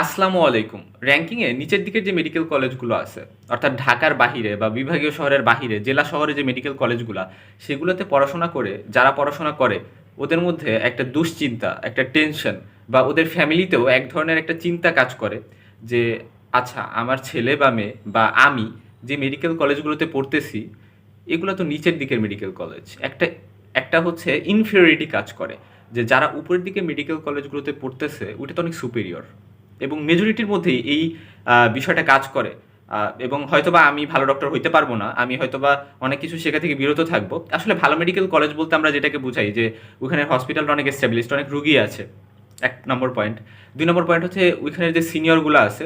আসসালামু আলাইকুম। র্যাঙ্কিংয়ে নিচের দিকের যে মেডিকেল কলেজগুলো আছে, অর্থাৎ ঢাকার বাহিরে বা বিভাগীয় শহরের বাহিরে, জেলা শহরে যে মেডিকেল কলেজগুলো সেগুলোতে পড়াশোনা করে, যারা পড়াশোনা করে, ওদের মধ্যে একটা দুশ্চিন্তা, একটা টেনশন বা ওদের ফ্যামিলিতেও এক ধরনের একটা চিন্তা কাজ করে যে আচ্ছা আমার ছেলে বা মেয়ে বা আমি যে মেডিকেল কলেজগুলোতে পড়তেছি, এগুলো তো নিচের দিকের মেডিকেল কলেজ একটা একটা হচ্ছে ইনফিরিয়রিটি কাজ করে, যে যারা উপরের দিকে মেডিকেল কলেজগুলোতে পড়তেছে, ওটা তো অনেক সুপেরিয়র এবং মেজরিটির মধ্যেই এই বিষয়টা কাজ করে। এবং হয়তোবা আমি ভালো ডক্টর হইতে পারব না, আমি হয়তোবা অনেক কিছু শেখা থেকে বিরত থাকব। আসলে ভালো মেডিকেল কলেজ বলতে আমরা যেটাকে বুঝাই যে, ওখানে হসপিটালটা অনেক এস্টাবলিশড অনেক রুগী আছে। এক নম্বর পয়েন্ট দুই নম্বর পয়েন্ট হচ্ছে ওইখানের যে সিনিয়রগুলো আছে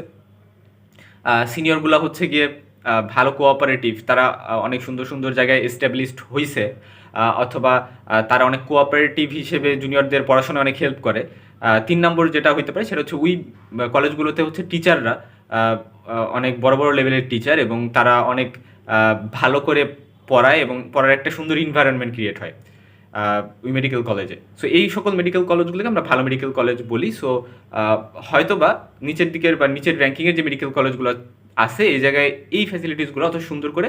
সিনিয়রগুলো হচ্ছে গিয়ে ভালো কোঅপারেটিভ তারা অনেক সুন্দর সুন্দর জায়গায় এস্টাবলিশড হয়েছে অথবা তারা অনেক কোঅপারেটিভ হিসেবে জুনিয়রদের পড়াশোনায় অনেক হেল্প করে। তিন নম্বর যেটা হইতে পারে, সেটা হচ্ছে ওই কলেজগুলোতে হচ্ছে টিচাররা অনেক বড় বড় লেভেলের টিচার এবং তারা অনেক ভালো করে পড়ায় এবং পড়ার একটা সুন্দর ইনভায়রনমেন্ট ক্রিয়েট হয় ওই মেডিকেল কলেজে সো এই সকল মেডিকেল কলেজগুলোকে আমরা ভালো মেডিকেল কলেজ বলি। সো হয়তো বা নিচের দিকের বা নিচের র্যাঙ্কিংয়ের যে মেডিকেল কলেজগুলো আছে, এই জায়গায় এই ফ্যাসিলিটিসগুলো অত সুন্দর করে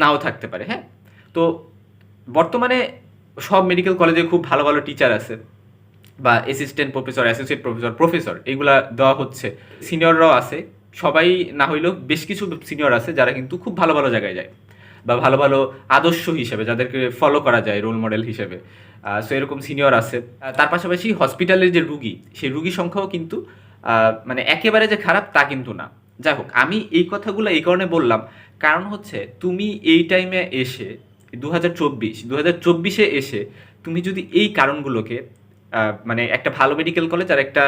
নাও থাকতে পারে হ্যাঁ? তো বর্তমানে সব মেডিকেল কলেজে খুব ভালো ভালো টিচার আছে, বা assistant professor associate professor professor এগুলা দেওয়া হচ্ছে। সিনিয়ররাও আছে, সবাই না হইলেও বেশ কিছু সিনিয়র আছে যারা কিন্তু খুব ভালো ভালো জায়গায় যায়, বা ভালো ভালো আদর্শ হিসেবে যাদেরকে ফলো করা যায় রোল মডেল হিসেবে। সো এরকম সিনিয়র আছে। তার পাশাপাশি হসপিটালের যে রুগী, সেই রুগী সংখ্যাও কিন্তু মানে একেবারে যে খারাপ তা কিন্তু না। যাই হোক, আমি এই কথাগুলো এই কারণে বললাম, কারণ হচ্ছে তুমি এই টাইমে এসে দু হাজার চব্বিশ চব্বিশে এসে তুমি যদি এই কারণগুলোকে মানে একটা ভালো মেডিকেল কলেজ আর একটা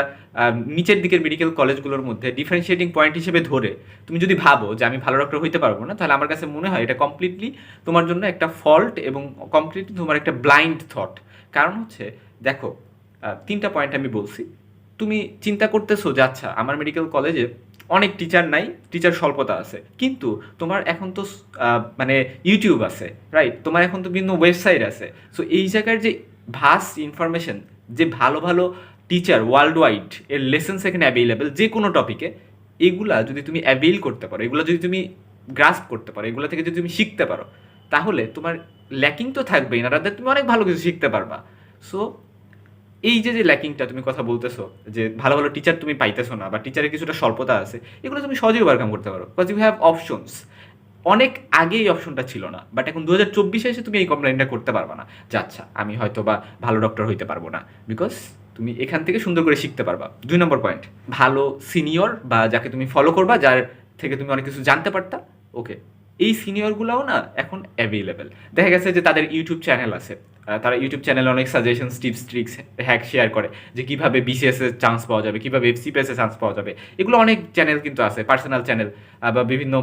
নিচের দিকের মেডিকেল কলেজগুলোর মধ্যে ডিফারেন্সিয়েটিং পয়েন্ট হিসেবে ধরে তুমি যদি ভাবো যে আমি ভালো ডক্টর হইতে পারব না, তাহলে আমার কাছে মনে হয় এটা কমপ্লিটলি তোমার জন্য একটা ফল্ট এবং কমপ্লিটলি তোমার একটা ব্লাইন্ড থট কারণ হচ্ছে, দেখো তিনটা পয়েন্ট আমি বলছি। তুমি চিন্তা করতেছো যে আচ্ছা আমার মেডিকেল কলেজে অনেক টিচার নাই টিচার স্বল্পতা আছে। কিন্তু তোমার এখন তো মানে ইউটিউব আছে রাইট তোমার এখন তো বিভিন্ন ওয়েবসাইট আছে। সো এই জায়গার যে ভাস ইনফরমেশন যে ভালো ভালো টিচার ওয়ার্ল্ড ওয়াইড এর লেসেন্স এখানে অ্যাভেলেবেল যে কোনো টপিকে এগুলা যদি তুমি অ্যাভেল করতে পারো, এগুলো যদি তুমি গ্রাস্প করতে পারো, এগুলো থেকে যদি তুমি শিখতে পারো, তাহলে তোমার ল্যাকিং তো থাকবেই, না তুমি অনেক ভালো কিছু শিখতে পারবা। সো এই যে যে ল্যাকিংটা তুমি কথা বলতেছো, যে ভালো ভালো টিচার তুমি পাইতেছো না, বা টিচারের কিছুটা স্বল্পতা আছে, এগুলো তুমি সহজেই ওভারকাম করতে পারো বিকজ ইউ হ্যাভ অপশনস অনেক আগে এই অপশনটা ছিল না বাট এখন দু হাজার চব্বিশে এসে তুমি এই কমপ্লেনটা করতে পারবা না, যে আচ্ছা আমি হয়তো বা ভালো ডক্টর হইতে পারব না বিকজ তুমি এখান থেকে সুন্দর করে শিখতে পারবা। দুই নম্বর পয়েন্ট ভালো সিনিয়র বা যাকে তুমি ফলো করবা, যার থেকে তুমি অনেক কিছু জানতে পারতা ওকে এই সিনিয়রগুলোও না এখন অ্যাভেলেবেল দেখা গেছে যে তাদের ইউটিউব চ্যানেল আছে তারা ইউটিউব চ্যানেলে অনেক suggestion tips tricks hack share করে যে কীভাবে বিসিএস চান্স পাওয়া যাবে, কীভাবে এফসিপিএস চান্স পাওয়া যাবে। এগুলো অনেক চ্যানেল কিন্তু আছে পার্সোনাল চ্যানেল বা বিভিন্ন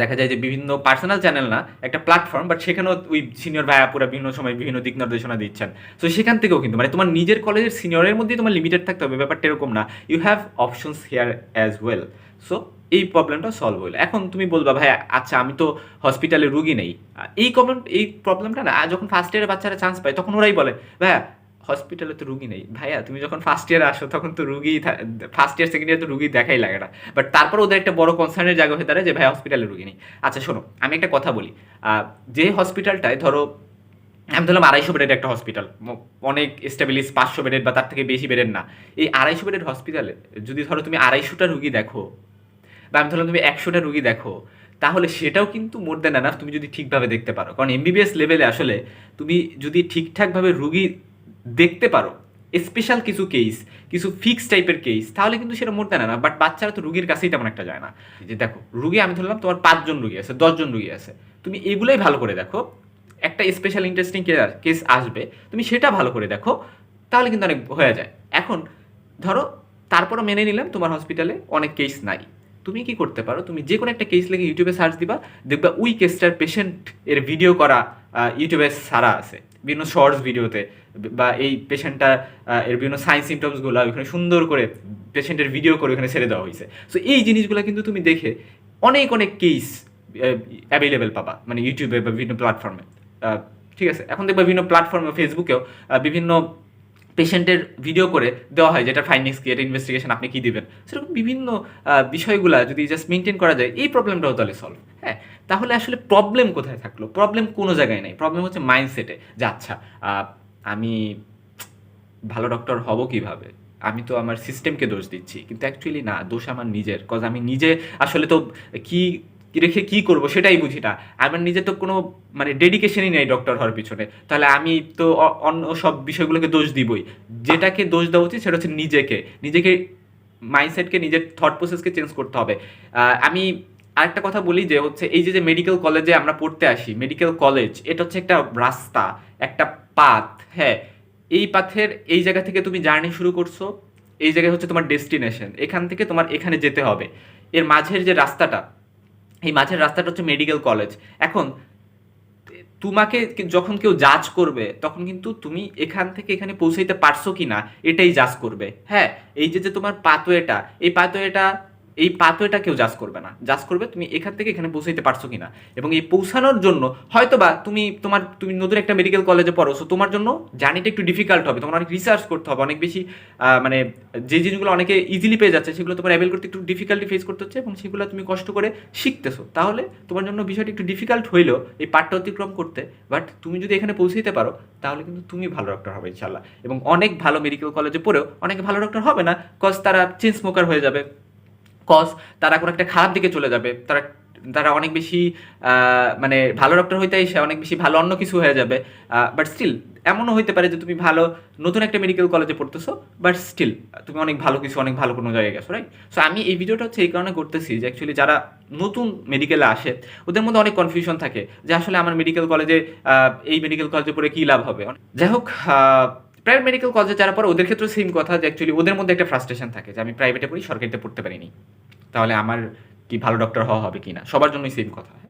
দেখা যায় যে বিভিন্ন পার্সোনাল চ্যানেল না, একটা প্ল্যাটফর্ম বাট সেখানেও ওই সিনিয়র ভাইয়া পুরো বিভিন্ন সময় বিভিন্ন দিক নির্দেশনা দিচ্ছেন। তো সেখান থেকেও কিন্তু মানে তোমার নিজের কলেজের সিনিয়রের মধ্যেই তোমার লিমিটেড থাকতে হবে, ব্যাপারটা এরকম না। You have options here as well so এই প্রবলেমটা সলভ হইল। এখন তুমি বলবা ভাই আচ্ছা আমি তো হসপিটালে রুগী নেই। এই প্রবলেম এই প্রবলেমটা না যখন ফার্স্ট ইয়ারে বাচ্চারা চান্স পায়, তখন ওরাই বলে, ভাইয়া হসপিটালে তো রুগী নেই। ভাইয়া, তুমি যখন ফার্স্ট ইয়ারে আসো, তখন তো রুগী ফার্স্ট ইয়ার সেকেন্ড ইয়ার তো রুগী দেখাই লাগে না। বাট তারপর ওদের একটা বড় কনসার্নের জায়গা হয়ে দাঁড়ায় যে ভাই হসপিটালে রুগী নেই। আচ্ছা শোনো, আমি একটা কথা বলি। যে হসপিটালটায় ধরো, আমি ধরলাম আড়াইশো বেডের একটা হসপিটাল অনেক স্টেবিলিশ পাঁচশো বেডের বা তার থেকে বেশি বেডের না। এই আড়াইশো বেডের হসপিটালে যদি ধরো তুমি আড়াইশোটা রুগী দেখো বা আমি ধরলাম তুমি একশোটা রুগী দেখো, তাহলে সেটাও কিন্তু মোর দেন এনাফ তুমি যদি ঠিকভাবে দেখতে পারো। কারণ এমবিবিএস লেভেলে আসলে তুমি যদি ঠিকঠাকভাবে রুগী দেখতে পারো স্পেশাল কিছু কেস কিছু ফিক্স টাইপের কেস তাহলে কিন্তু সেটা মোর দেন না বাট বাচ্চারা তো রুগীর কাছেই তেমন একটা যায় না। যে দেখো, রুগী আমি ধরলাম তোমার পাঁচজন রুগী আছে, দশজন রুগী আছে, তুমি এগুলোই ভালো করে দেখো, একটা স্পেশাল ইন্টারেস্টিং কেস আসবে, তুমি সেটা ভালো করে দেখো, তাহলে কিন্তু অনেক হয়ে যায়। এখন ধরো, তারপরও মেনে নিলাম তোমার হসপিটালে অনেক কেস নাই। তুমি কি করতে পারো? তুমি যে কোনো একটা কেস লেগে ইউটিউবে সার্চ দিবা, দেখবা ওই কেসটার পেশেন্ট এর ভিডিও করা ইউটিউবে সারা আছে। বিভিন্ন শর্টস ভিডিওতে বা এই পেশেন্টটা এর বিভিন্ন সাইন সিমটমসগুলো ওইখানে সুন্দর করে পেশেন্টের ভিডিও করে ওখানে ছেড়ে দেওয়া হয়েছে। সো এই জিনিসগুলো কিন্তু তুমি দেখে অনেক অনেক কেস অ্যাভেলেবেল পাবা মানে ইউটিউবে বা বিভিন্ন প্ল্যাটফর্মে ঠিক আছে? এখন দেখবা বিভিন্ন প্ল্যাটফর্মে ফেসবুকেও বিভিন্ন পেশেন্টের ভিডিও করে দেওয়া হয় যেটা ফাইন্ডিংস কি, এটা ইনভেস্টিগেশন আপনি কী দিবেন? সেরকম বিভিন্ন বিষয়গুলা যদি জাস্ট মেনটেন করা যায়, এই প্রবলেমটাও তাহলে সলভ হ্যাঁ? তাহলে আসলে প্রবলেম কোথায় থাকল? প্রবলেম কোনো জায়গায় নেই। প্রবলেম হচ্ছে মাইন্ডসেটে যে আচ্ছা আমি ভালো ডক্টর হব কীভাবে? আমি তো আমার সিস্টেমকে দোষ দিচ্ছি, কিন্তু অ্যাকচুয়ালি না, দোষ আমার নিজের কজ আমি নিজে আসলে তো কি রেখে কি করব সেটাই বুঝি না। আমার নিজে তো কোনো মানে ডেডিকেশনই নেই ডক্টর হওয়ার পিছনে। তাহলে আমি তো অন্য সব বিষয়গুলোকে দোষ দিবই। যেটাকে দোষ দেওয়া উচিত সেটা হচ্ছে নিজেকে। নিজেকে মাইন্ডসেটকে নিজের থট প্রসেসকে চেঞ্জ করতে হবে। আমি আরেকটা কথা বলি যে হচ্ছে এই যে যে মেডিকেল কলেজে আমরা পড়তে আসি মেডিকেল কলেজ এটা হচ্ছে একটা রাস্তা, একটা পাথ হ্যাঁ। এই পাথের এই জায়গা থেকে তুমি জার্নি শুরু করছ, এই জায়গায় হচ্ছে তোমার ডেস্টিনেশন। এখান থেকে তোমার এখানে যেতে হবে। এর মাঝের যে রাস্তাটা এই মাঝের রাস্তাটা হচ্ছে মেডিকেল কলেজ এখন, তোমাকে যখন কেউ জাজ করবে, তখন কিন্তু তুমি এখান থেকে এখানে পৌঁছাইতে পারছ কি না এটাই জাজ করবে। হ্যাঁ এই যে যে তোমার পাতোয়েটা, এই পাতোয়েটা এই পাতোয়েটা কেউ জাজ করবে না। জাজ করবে তুমি এখান থেকে এখানে পৌঁছাইতে পারছ কিনা। এবং এই পৌঁছানোর জন্য হয়তোবা তুমি তোমার, তুমি নতুন একটা মেডিকেল কলেজে পড়ো সো তোমার জন্য জার্নিটা একটু ডিফিকাল্ট হবে। তোমার অনেক রিসার্চ করতে হবে, অনেক বেশি মানে যে জিনিসগুলো অনেকে ইজিলি পেয়ে যাচ্ছে, সেগুলো তোমার অ্যাভেল করতে একটু ডিফিকাল্টি ফেস করতে হচ্ছে এবং সেগুলো তুমি কষ্ট করে শিখতেছো। তাহলে তোমার জন্য বিষয়টা একটু ডিফিকাল্ট হইলেও এই পাঠটা অতিক্রম করতে বাট তুমি যদি এখানে পৌঁছাইতে পারো, তাহলে কিন্তু তুমি ভালো ডক্টর হবে ইনশাল্লাহ এবং অনেক ভালো মেডিকেল কলেজে পড়েও অনেক ভালো ডক্টর হবে না কজ তারা চেন স্মোকার হয়ে যাবে। কজ তারা কোনো একটা খারাপ দিকে চলে যাবে। তারা তারা অনেক বেশি মানে ভালো ডক্টর হইতে এসে অনেক বেশি ভালো অন্য কিছু হয়ে যাবে। বাট স্টিল এমনও হইতে পারে যে তুমি ভালো, নতুন একটা মেডিকেল কলেজে পড়তেছো বাট স্টিল তুমি অনেক ভালো কিছু, অনেক ভালো কোনো জায়গায় গেছো রাইট সো আমি এই ভিডিওটা হচ্ছে এই কারণে করতেছি যে অ্যাকচুয়ালি যারা নতুন মেডিকেলে আসে, ওদের মধ্যে অনেক কনফিউশন থাকে যে আসলে আমার মেডিকেল কলেজে এই মেডিকেল কলেজে পড়ে কী লাভ হবে? যাই হোক প্রাইভেট মেডিকেল কলেজে যারা পর ওদের ক্ষেত্রে সেম কথা যে অ্যাকচুয়ালি ওদের মধ্যে একটা ফ্রাস্ট্রেশন থাকে যে আমি প্রাইভেটে পড়ি, সরকারিতে পড়তে পারিনি। তাহলে আমার কি ভালো ডক্টর হওয়া হবে কি না সবার জন্যই সেম কথা।